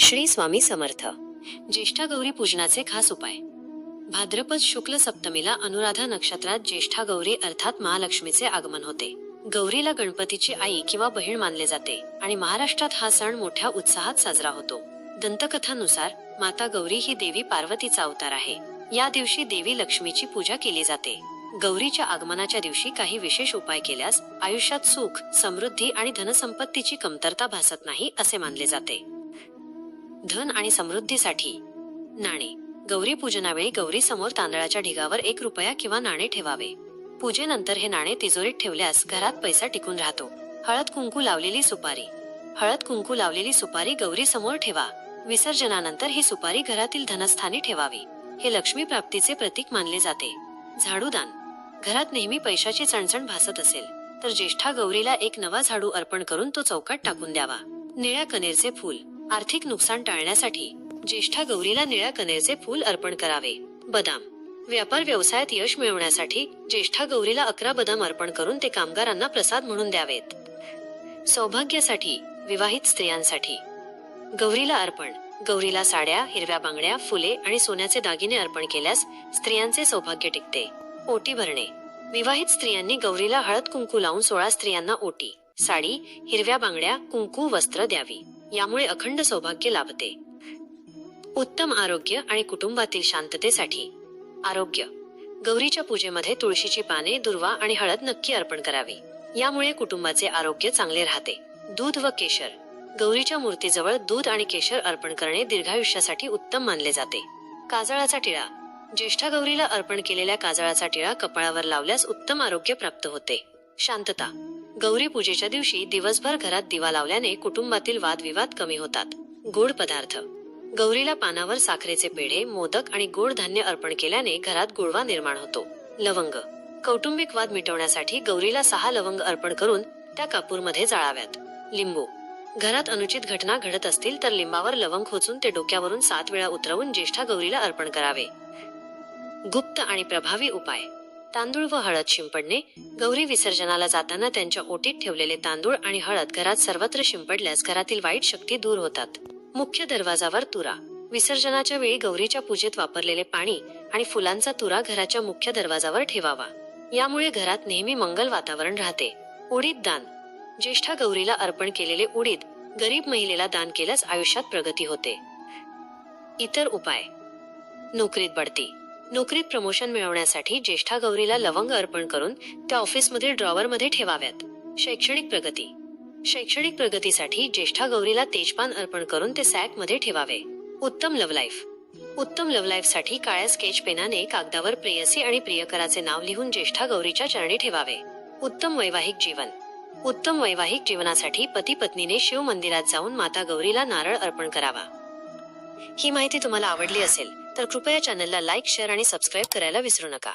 श्री स्वामी समर्थ. ज्येष्ठा गौरी पूजनाचे खास उपाय. भाद्रपद शुक्ल सप्तमीला अनुराधा नक्षत्रात ज्येष्ठा गौरी अर्थात महालक्ष्मीचे आगमन होते. गौरीला गणपतीची आई किंवा बहीण मानले जाते आणि महाराष्ट्रात हा सण मोठ्या उत्साहात साजरा होतो. दंतकथानुसार माता गौरी ही देवी पार्वतीचा अवतार आहे. या दिवशी देवी लक्ष्मीची पूजा केली जाते. गौरीच्या आगमनाच्या दिवशी काही विशेष उपाय केल्यास आयुष्यात सुख समृद्धी आणि धनसंपत्तीची कमतरता भासत नाही असे मानले जाते. धन आणि समृद्धीसाठी. नाणे. गौरी पूजनावेळी गौरी समोर तांदळाच्या ढिगावर एक रुपया किंवा नाणे ठेवावे. पूजेनंतर हे नाणे तिजोरीत ठेवल्यास घरात पैसा टिकून राहतो. हळद कुंकू लावलेली सुपारी. हळद कुंकू लावलेली सुपारी गौरी समोर ठेवा. विसर्जनानंतर ही सुपारी घरातील धनस्थानी ठेवावी. हे लक्ष्मी प्राप्तीचे प्रतीक मानले जाते. झाडूदान. घरात नेहमी पैशाची चणचण भासत असेल तर ज्येष्ठा गौरीला एक नवा झाडू अर्पण करून तो चौकात टाकून द्यावा. निळ्या कनेरचे फूल. आर्थिक नुकसान टाळण्यासाठी ज्येष्ठा गौरीला निळ्या कनेरचे फूल अर्पण करावे. बदाम. व्यापार व्यवसायात यश मिळवण्यासाठी ज्येष्ठा गौरीला अकरा बदाम अर्पण करून ते कामगारांना प्रसाद म्हणून द्यावेत. सौभाग्यासाठी विवाहित स्त्रियांसाठी. गौरीला अर्पण. गौरीला साड्या हिरव्या बांगड्या फुले आणि सोन्याचे दागिने अर्पण केल्यास स्त्रियांचे सौभाग्य टिकते. ओटी भरणे. विवाहित स्त्रियांनी गौरीला हळद कुंकू लावून सोळा स्त्रियांना ओटी. साडी हिरव्या बांगड्या कुंकू वस्त्र द्यावी. यामुळे अखंड सौभाग्य लाभते. उत्तम आरोग्य आणि कुटुंबातील शांततेसाठी आरोग्य. गौरीच्या पूजेमध्ये तुळशीची पाने दुर्वा आणि हळद नक्की अर्पण करावी. यामुळे कुटुंबाचे आरोग्य चांगले राहते. दूध व केशर. गौरीच्या मूर्तीजवळ दूध आणि केशर अर्पण करणे दीर्घायुष्यासाठी उत्तम मानले जाते. काजळाचा टिळा. ज्येष्ठा गौरीला अर्पण केलेल्या काजळाचा टिळा कपाळावर लावल्यास उत्तम आरोग्य प्राप्त होते. शांतता. गौरी पूजेच्या दिवशी दिवसभर घरात दिवा लावल्याने कुटुंबातील वादविवाद कमी होतात. गोड पदार्थ. गौरीला पानावर साखरेचे पेढे मोदक आणि गोड धान्य अर्पण केल्याने घरात गोडवा निर्माण होतो. लवंग. कौटुंबिक वाद मिटवण्यासाठी गौरीला सहा लवंग अर्पण करून त्या कापूरमध्ये जाळाव्यात. लिंबू. घरात अनुचित घटना घडत असतील तर लिंबावर लवंग खोचून ते डोक्यावरून सात वेळा उतरवून ज्येष्ठा गौरीला अर्पण करावे. गुप्त आणि प्रभावी उपाय. तांदूळ व हळद शिंपडणे गौरी विसर्जनाला जाताना त्यांच्या ओटीत ठेवलेले तांदूळ आणि हळद घरात सर्वत्र शिंपडल्यास घरातील वाईट शक्ती दूर होतात. मुख्य दरवाजावर तुरा. विसर्जनाच्या वेळी गौरीच्या पूजेत वापरलेले पाणी आणि फुलांचा तुरा घराच्या मुख्य दरवाजावर ठेवावा. यामुळे घरात नेहमी मंगल वातावरण राहते. उडीद दान. ज्येष्ठा गौरीला अर्पण केलेले उडीद गरीब महिलेला दान केल्यास आयुष्यात प्रगती होते. इतर उपाय. नोकरीत बढती. नोकरीत प्रमोशन मिळवण्यासाठी ज्येष्ठा गौरीला लवंग अर्पण करून त्या ऑफिसमधील ड्रॉवरमध्ये ठेवाव्यात. शैक्षणिक प्रगती. शैक्षणिक प्रगतीसाठी ज्येष्ठा गौरीला तेजपान अर्पण करून ते सॅकमध्ये ठेवावे. उत्तम लव्ह लाईफ. उत्तम लव्ह लाईफसाठी काळ्या स्केच पेनाने कागदावर प्रेयसी आणि प्रियकराचे नाव लिहून ज्येष्ठा गौरीच्या चरणी ठेवावे. उत्तम वैवाहिक जीवन. उत्तम वैवाहिक जीवनासाठी पती पत्नीने शिव मंदिरात जाऊन माता गौरीला नारळ अर्पण करावा. ही माहिती तुम्हाला आवडली असेल तर कृपया चॅनलला लाईक शेअर आणि सबस्क्राईब करायला विसरू नका.